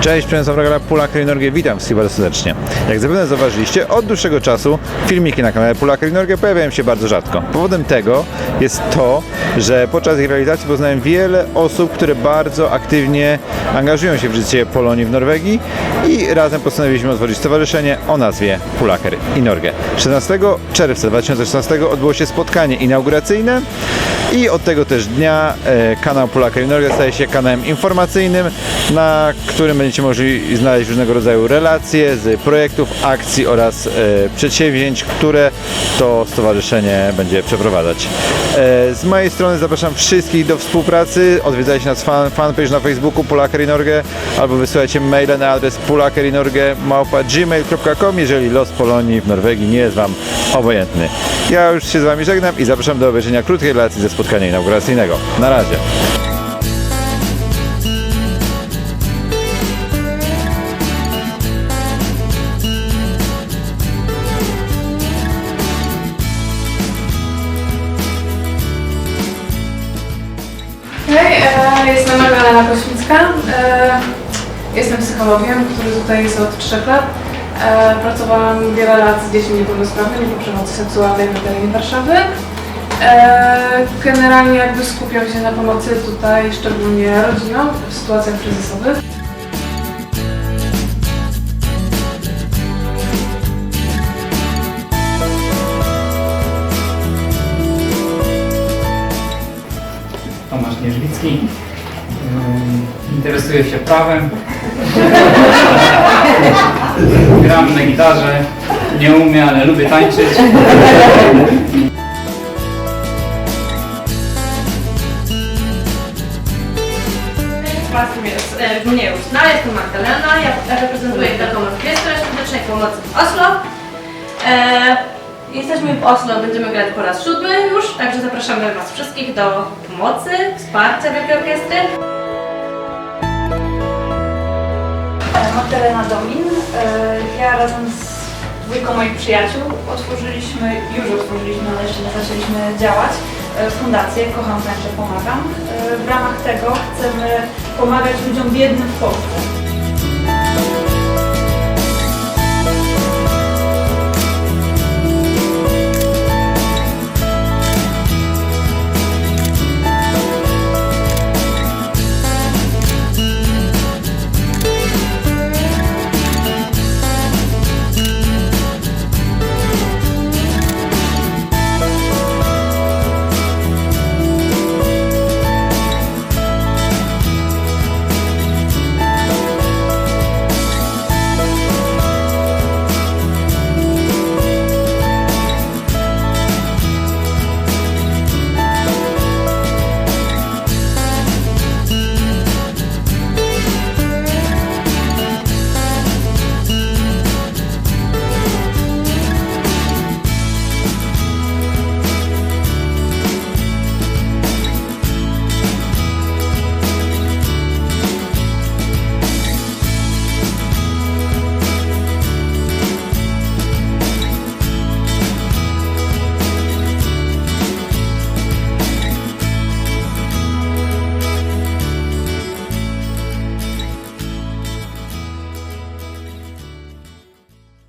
Cześć, Przemysław Rogala, Pulaka i Norge, witam wszystkich bardzo serdecznie. Jak zapewne zauważyliście, od dłuższego czasu filmiki na kanale Pulaka i Norge pojawiają się bardzo rzadko. Powodem tego jest to, że podczas ich realizacji poznałem wiele osób, które bardzo aktywnie angażują się w życie Polonii w Norwegii i razem postanowiliśmy otworzyć stowarzyszenie o nazwie Pulaker i Norge. 16 czerwca 2016 odbyło się spotkanie inauguracyjne i od tego też dnia e, kanał Polaker i Norge staje się kanałem informacyjnym, na którym będziecie mogli znaleźć różnego rodzaju relacje z projektów, akcji oraz e, przedsięwzięć, które to stowarzyszenie będzie przeprowadzać. E, z mojej strony zapraszam wszystkich do współpracy. Odwiedzajcie nas fan, fanpage na Facebooku Polaker i Norge albo wysyłajcie maile na adres polakerynorge.gmail.com jeżeli los Polonii w Norwegii nie jest Wam obojętny. Ja już się z Wami żegnam i zapraszam do obejrzenia krótkiej relacji ze spotkania inauguracyjnego. Na razie. Hej, e, jestem Magdalena Kośmicka. E, jestem psychologiem, który tutaj jest od 3 lat. E, pracowałam wiele lat z dziećmi niepełnosprawnymi po przemocy seksualnej na terenie Warszawy. Generalnie jakby skupiam się na pomocy tutaj, szczególnie rodzinom w sytuacjach kryzysowych. Ym, Interesuję się prawem. Gram na gitarze. Nie umiem, ale lubię tańczyć. Jest, e, mnie już zna, jestem Magdalena, ja reprezentuję taką orkiestrę świątecznej pomocy w Oslo. E, jesteśmy w Oslo, będziemy grać po raz siódmy już, także zapraszamy Was wszystkich do pomocy, wsparcia Wielkiej Orkiestry. Magdalena Domin. E, Ja razem z dwójką moich przyjaciół otworzyliśmy, już otworzyliśmy, ale jeszcze nie zaczęliśmy działać, e, fundację Kocham Tańczę Pomagam. E, W ramach tego chcemy pomagać ludziom biednym w Polsce.